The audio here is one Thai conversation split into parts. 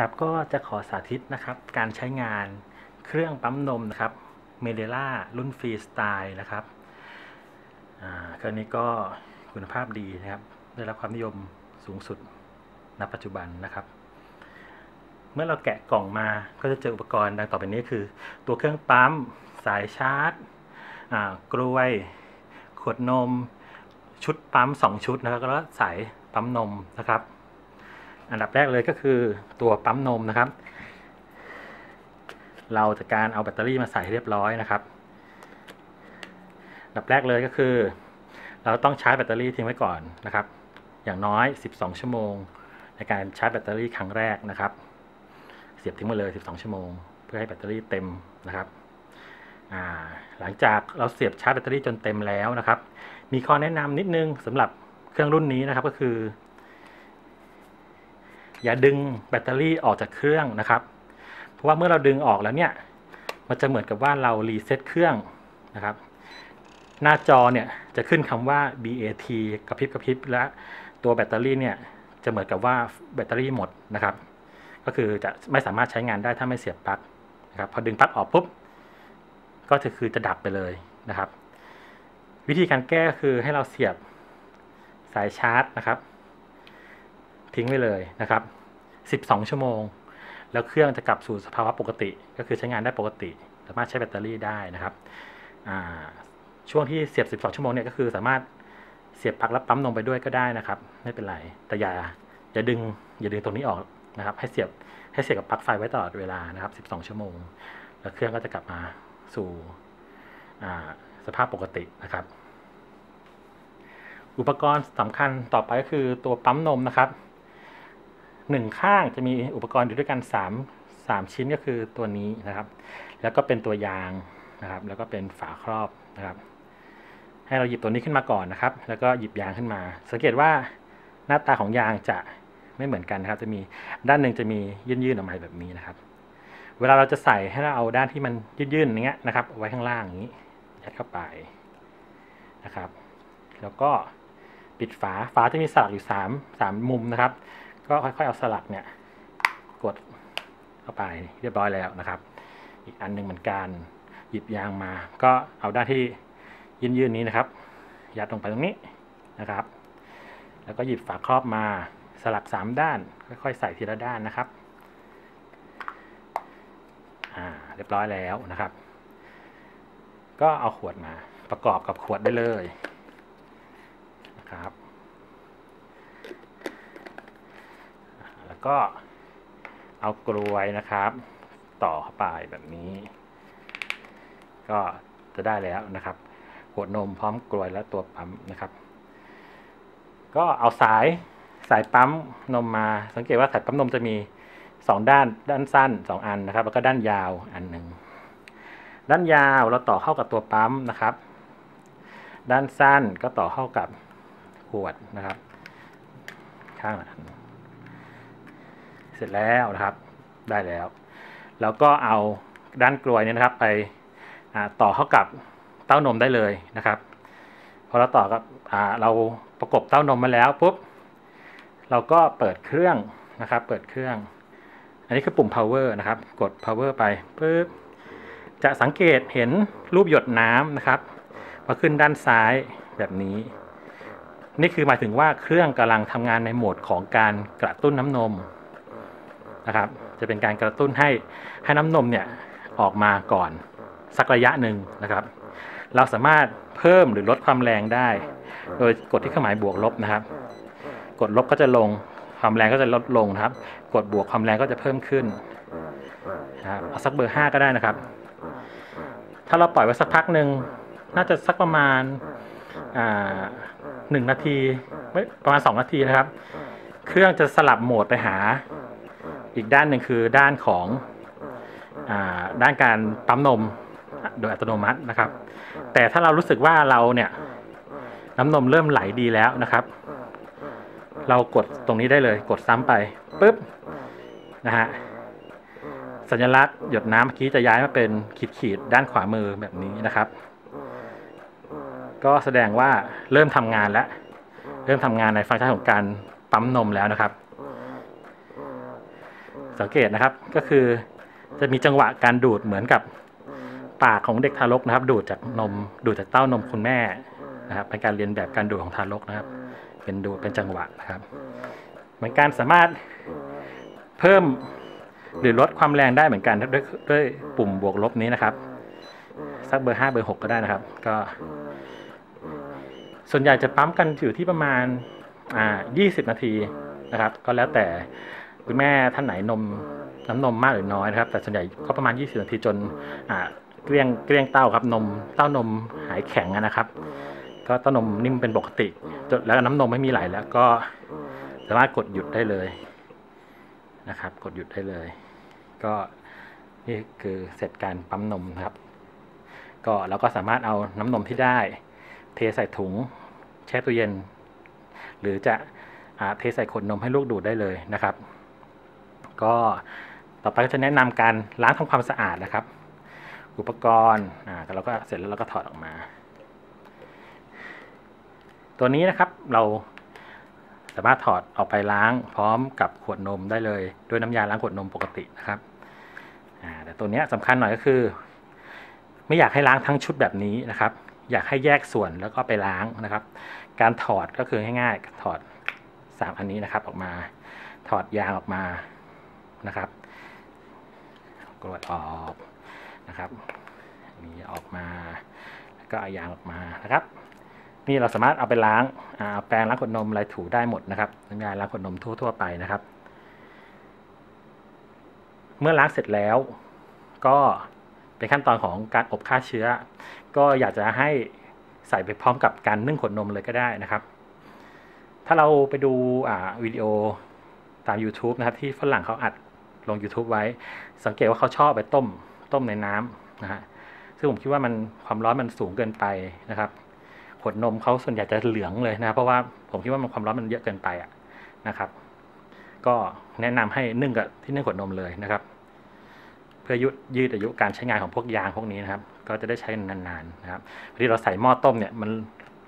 ครับก็จะขอสาธิตนะครับการใช้งานเครื่องปั๊มนมนะครับเมเดล่ารุ่นฟรีสไตล์นะครับอ่าเครื่องนี้ก็คุณภาพดีนะครับ ได้รับความนิยมสูงสุดณปัจจุบันนะครับ เมื่อเราแกะกล่องมาก็จะเจออุปกรณ์ดังต่อไปนี้คือ ตัวเครื่องปั๊มสายชาร์จอ่ากลวย ขวดนม ชุดปั๊ม 2 ชุดนะครับแล้วก็สายปั๊มนมนะครับ อันดับแรกเลยก็คือตัวปั๊มนมนะครับ เราจะการเอาแบตเตอรี่มาใส่เรียบร้อยนะครับอันดับแรกเลยก็คือ เราต้องชาร์จแบตเตอรี่ทิ้งไว้ก่อนนะครับ อย่างน้อย 12 ชั่วโมง ในการชาร์จแบตเตอรี่ครั้งแรกนะครับ เสียบทิ้งมาเลย 12 ชั่วโมง เพื่อให้แบตเตอรี่เต็มนะครับหลังจากเราเสียบชาร์จแบตเตอรี่จนเต็มแล้วนะครับ มีข้อแนะนำนิดนึงสำหรับเครื่องรุ่นนี้นะครับก็คือ อย่าดึงแบตเตอรี่ออกจากเครื่องนะครับ เพราะว่าเมื่อเราดึงออกแล้วเนี่ย มันจะเหมือนกับว่าเรารีเซ็ตเครื่องนะครับ หน้าจอเนี่ยจะขึ้นคำว่า BAT กระพริบกระพริบและตัวแบตเตอรี่เนี่ยจะเหมือนกับว่าแบตเตอรี่หมดนะครับ ก็คือจะไม่สามารถใช้งานได้ถ้าไม่เสียบปลั๊กนะครับ พอดึงปลั๊กออกปุ๊บ ก็จะคือจะดับไปเลยนะครับ วิธีการแก้คือให้เราเสียบสายชาร์จนะครับ ทิ้งไว้เลยนะครับ 12 ชั่วโมง แล้วเครื่องจะกลับสู่สภาวะปกติ ก็คือใช้งานได้ปกติ สามารถใช้แบตเตอรี่ได้นะครับช่วงที่เสียบ 12 ชั่วโมงเนี่ยก็คือสามารถเสียบปลั๊กแล้วปั๊มนมไปด้วยก็ได้นะครับ ไม่เป็นไร แต่อย่าอย่าดึงอย่าดึงตรงนี้ออกนะครับ ให้เสียบให้เสียบกับปลั๊กไฟไว้ตลอดเวลานะครับ 12 ชั่วโมง แล้วเครื่องก็จะกลับมาสู่สภาพปกตินะครับ อุปกรณ์สำคัญต่อไปก็คือตัวปั๊มนมนะครับ หนึ่งข้างจะมีอุปกรณ์อยู่ด้วยกัน 3 3 ชิ้นก็คือตัวนี้นะครับ แล้วก็เป็นตัวยางนะครับ แล้วก็เป็นฝาครอบนะครับ ให้เราหยิบตัวนี้ขึ้นมาก่อนนะครับ แล้วก็หยิบยางขึ้นมา สังเกตว่าหน้าตาของยางจะไม่เหมือนกันนะครับ จะมีด้านหนึ่งจะมียื่นๆออกมาแบบนี้นะครับ เวลาเราจะใส่ให้เราเอาด้านที่มันยื่นๆอย่างเงี้ยนะครับ ไว้ข้างล่างอย่างนี้ยัดเข้าไปนะครับ แล้วก็ปิดฝา ฝาจะมีสลักอยู่3 3มุมนะครับ ก็ค่อยๆเอาสลักเนี่ยกดเข้าไปเรียบร้อยแล้วนะครับ อีกอันหนึ่งเหมือนกันหยิบยางมา ก็เอาด้านที่ยื่นๆนี้นะครับ ยัดลงไปตรงนี้นะครับ แล้วก็หยิบฝาครอบมาสลักสามด้าน ค่อยๆ ใส่ทีละด้านนะครับอ่าเรียบร้อยแล้วนะครับ ก็เอาขวดมาประกอบกับขวดได้เลยนะครับ ก็เอากลวยนะครับ ต่อเข้าไปแบบนี้ ก็จะได้แล้วนะครับขวดนมพร้อมกลวยและตัวปั๊มนะครับ ก็เอาสายสายปั๊มนมมา สังเกตว่าสายปั๊มนมจะมี 2 ด้านด้านสั้น 2 อันนะครับ แล้วก็ด้านยาวอันหนึ่งด้านยาวเราต่อเข้ากับตัวปั๊มนะครับ ด้านสั้นก็ต่อเข้ากับขวดนะครับ ข้างละอัน เสร็จแล้วนะครับได้แล้ว แล้วก็เอาด้านกลวยนี้นะครับ ไปต่อเข้ากับเต้านมได้เลยนะครับพอเราต่อกับเราประกบเต้านมมาแล้วปุ๊บเราก็เปิดเครื่องนะครับ เปิดเครื่อง อันนี้คือปุ่ม power นะครับ กด power ไปปุ๊บจะสังเกตเห็นรูปหยดน้ำนะครับมาขึ้นด้านซ้ายแบบนี้ นี่คือหมายถึงว่าเครื่องกำลังทำงานในโหมดของการกระตุ้นน้ำนม นะครับ จะเป็นการกระตุ้นให้ให้น้ำนมเนี่ยออกมาก่อนสักระยะหนึ่งนะครับ เราสามารถเพิ่มหรือลดความแรงได้ โดยกดที่เครื่องหมายบวกลบนะครับ กดลบก็จะลงความแรงก็จะลดลงนะครับ กดบวกความแรงก็จะเพิ่มขึ้นนะครับเอาสักเบอร์ห้าก็ได้นะครับ ถ้าเราปล่อยไว้สักพักหนึ่งน่าจะสักประมาณหนึ่งนาทีประมาณสองนาทีนะครับ เครื่องจะสลับโหมดไปหา อีกด้านหนึ่งคือด้านของอด้านการปั๊มนมโดยอัตโนมัตินะครับ แต่ถ้าเรารู้สึกว่าเราเนี่ยน้ำนมเริ่มไหลดีแล้วนะครับ เรากดตรงนี้ได้เลย กดซ้ำไปปุ๊บนะฮะสัญลักษณ์หยดน้ำเมื่อกี้จะย้ายมาเป็นขีดขีดด้านขวามือแบบนี้นะครับ ก็แสดงว่าเริ่มทำงานแล้ว เริ่มทำงานในฟังก์ชันของการปั๊มนมแล้วนะครับ สังเกตนะครับก็คือจะมีจังหวะการดูดเหมือนกับปากของเด็กทารกนะครับ ดูดจากนมดูดจากเต้านมคุณแม่นะครับเป็นการเรียนแบบการดูดของทารกนะครับ เป็นดูดเป็นจังหวะนะครับ เหมือนการสามารถเพิ่มหรือลดความแรงได้เหมือนกันด้วยด้วยปุ่มบวกลบนี้นะครับสักเบอร์ห้าเบอร์หกก็ได้นะครับ ก็ ส่วนใหญ่จะปั๊มกันอยู่ที่ประมาณอ่า20 นาทีนะครับ ก็แล้วแต่ คุณแม่ท่านไหนนมน้ำนมมากหรือน้อยนะครับ แต่ส่วนใหญ่ก็ประมาณ 20 นาทีจนอ่าเกลี้ยงเกลี้ยงเต้าครับนมเต้านมหายแข็งนะครับ ก็เต้านมนิ่มเป็นปกติแล้วน้ำนมไม่มีไหลแล้วก็สามารถกดหยุดได้เลยนะครับ กดหยุดได้เลย ก็นี่คือเสร็จการปั๊มนมครับ ก็เราก็สามารถเอาน้ำนมที่ได้ เทใส่ถุงแช่ตู้เย็น หรือจะอเทใส่ขวดนมให้ลูกดูดได้เลยนะครับ ก็ต่อไปก็จะแนะนำการล้างทำความสะอาดนะครับ อุปกรณ์อ่าเราก็เสร็จแล้วเราก็ถอดออกมา ตัวนี้นะครับเราสามารถถอดออกไปล้างพร้อมกับขวดนมได้เลยด้วยน้ำยาล้างขวดนมปกตินะครับอ่าแต่ตัวนี้ยสำคัญหน่อยก็คือ ไม่อยากให้ล้างทั้งชุดแบบนี้นะครับ อยากให้แยกส่วนแล้วก็ไปล้างนะครับ การถอดก็คือง่ายๆถอด 3 อันนี้นะครับออกมา ถอดยางออกมา นะครับกดออกนะครับนี่ออกมาแล้วก็เอายางออกมานะครับ นี่เราสามารถเอาไปล้างาเอาแปรงล้างขวดนมอะไรถูได้หมดนะครับน้ำยาล้างขวดนมทั่ว ๆ ไปนะครับ เมื่อล้างเสร็จแล้ว ก็เป็นขั้นตอนของการอบฆ่าเชื้อ ก็อยากจะให้ใส่ไปพร้อมกับการนึ่งขวดนมเลยก็ได้นะครับ ถ้าเราไปดูวิดีโอตาม YouTube นะครับที่ฝรั่งเขาอัด ลง YouTube ไว้ สังเกตว่าเขาชอบไปต้มต้มในน้ำนะฮะซึ่งผมคิดว่ามันความร้อนมันสูงเกินไปนะครับขวดนมเขาส่วนใหญ่จะเหลืองเลยนะครับเพราะว่าผมคิดว่ามันความร้อนมันเยอะเกินไปอะนะครับ ก็แนะนำให้นึ่งกับที่นึ่งขวดนมเลยนะครับ เพื่อยืดยืดอายุการใช้งานของพวกยางพวกนี้นะครับ ก็จะได้ใช้นานๆนะครับพอที่เราใส่หม้อต้มเนี่ยมัน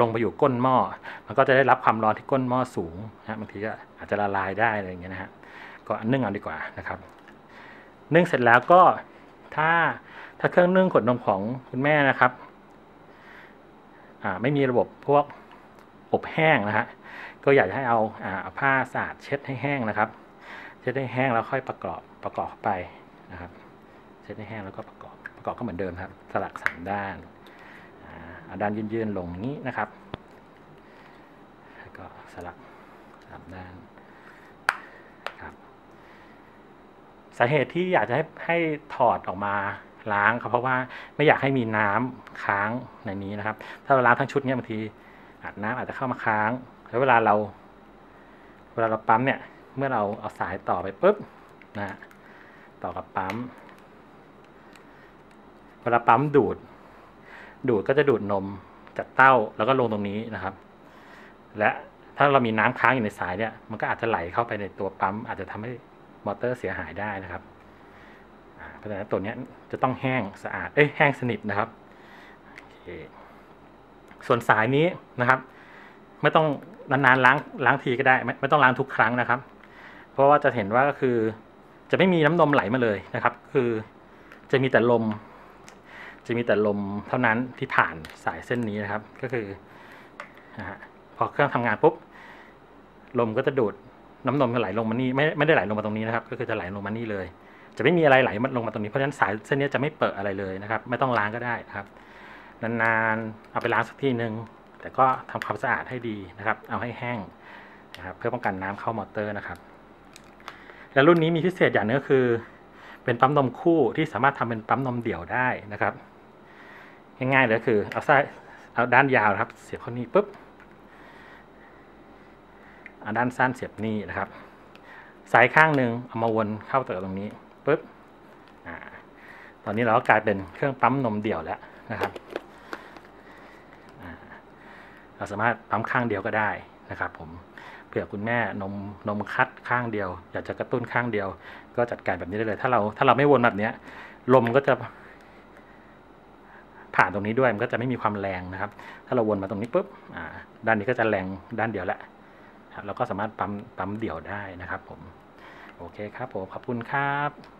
ลงไปอยู่ก้นหม้อ มันก็จะได้รับความร้อนที่ก้นหม้อสูงนะบางทีก็อาจจะละลายได้อะไรอย่างเงี้ยนะฮะ ก็นึ่งเอาดีกว่านะครับ นึ่งเสร็จแล้วก็ถ้าถ้าเครื่องนึ่งขวดนมของคุณแม่นะครับไม่มีระบบพวกอบแห้งนะฮะก็อยากจะให้เอาอ่าผ้าสะอาดเช็ดให้แห้งนะครับ เช็ดให้แห้งแล้วค่อยประกอบประกอบเข้าไปนะครับ เช็ดให้แห้งแล้วก็ประกอบประกอบก็เหมือนเดิมครับ สลักสามด้านอ่าเอาด้านยืนๆลงอย่างนี้นะครับแล้วก็สลักสามด้านครับ สาเหตุที่อยากจะให้ให้ถอดออกมาล้างครับเพราะว่าไม่อยากให้มีน้ำค้างในนี้นะครับ ถ้าเราล้างทั้งชุดเนี้ยบางทีอาจน้ำอาจจะเข้ามาค้าง แล้วเวลาเรา เวลาเราปั๊มเนี่ย เมื่อเราเอาสายต่อไปปุ๊บนะฮะต่อกับปั๊ม เวลาปั๊มดูด ดูดก็จะดูดนมจากเต้าแล้วก็ลงตรงนี้นะครับ และถ้าเรามีน้ำค้างอยู่ในสายเนี่ย มันก็อาจจะไหลเข้าไปในตัวปั๊ม อาจจะทำให้ มอเตอร์เสียหายได้นะครับเพราะฉะนั้นตัวนี้จะต้องแห้งสะอาด เอ้ยแห้งสนิทนะครับ ส่วนสายนี้นะครับ ไม่ต้องนานๆล้างล้างทีก็ได้ไม่ไม่ต้องล้างทุกครั้งนะครับ เพราะว่าจะเห็นว่าก็คือจะไม่มีน้ำนมไหลมาเลยนะครับ คือจะมีแต่ลม จะมีแต่ลมเท่านั้นที่ผ่านสายเส้นนี้นะครับ ก็คือนะฮะพอเครื่องทำงานปุ๊บลมก็จะดูด น้ำนมก็ไหลลงมานี่ไม่ไม่ได้ไหลลงมาตรงนี้นะครับ ก็คือจะไหลลงมานี่เลย จะไม่มีอะไรไหลลงมาตรงนี้เพราะฉะนั้นสายเส้นนี้จะไม่เปิดอะไรเลยนะครับ ไม่ต้องล้างก็ได้ครับ นานๆเอาไปล้างสักทีหนึ่งแต่ก็ทำความสะอาดให้ดีนะครับ เอาให้แห้งนะครับเพื่อป้องกันน้ำเข้ามอเตอร์นะครับ แล้วรุ่นนี้มีพิเศษอย่างหนึงก็คือ เป็นปั๊มนมคู่ที่สามารถทำเป็นปั๊มนมเดี่ยวได้นะครับ ง่ายๆเลยก็คือเอาซ้ายเอาด้านยาวนะครับ เสียบเข้านี่ปุ๊บ ด้านสั้นเสียบนี่นะครับ สายข้างหนึ่งเอามาวนเข้าตัวตรงนี้ปุ๊บอตอนนี้เราก็กลายเป็นเครื่องปั๊มนมเดี่ยวแล้วนะครับเราสามารถปั๊มข้างเดียวก็ได้นะครับผมเผื่อคุณแม่นมนมคัดข้างเดียว อยากจะกระตุ้นข้างเดียว ก็จัดการแบบนี้ได้เลย ถ้าเราถ้าเราไม่วนแบบนี้ลมก็จะผ่านตรงนี้ด้วยมันก็จะไม่มีความแรงนะครับ ถ้าเราวนมาตรงนี้ปุ๊บด้านนี้ก็จะแรงด้านเดียวแหละ เราก็สามารถปั๊มปั๊มเดี่ยวได้นะครับผม โอเคครับผมขอบคุณครับ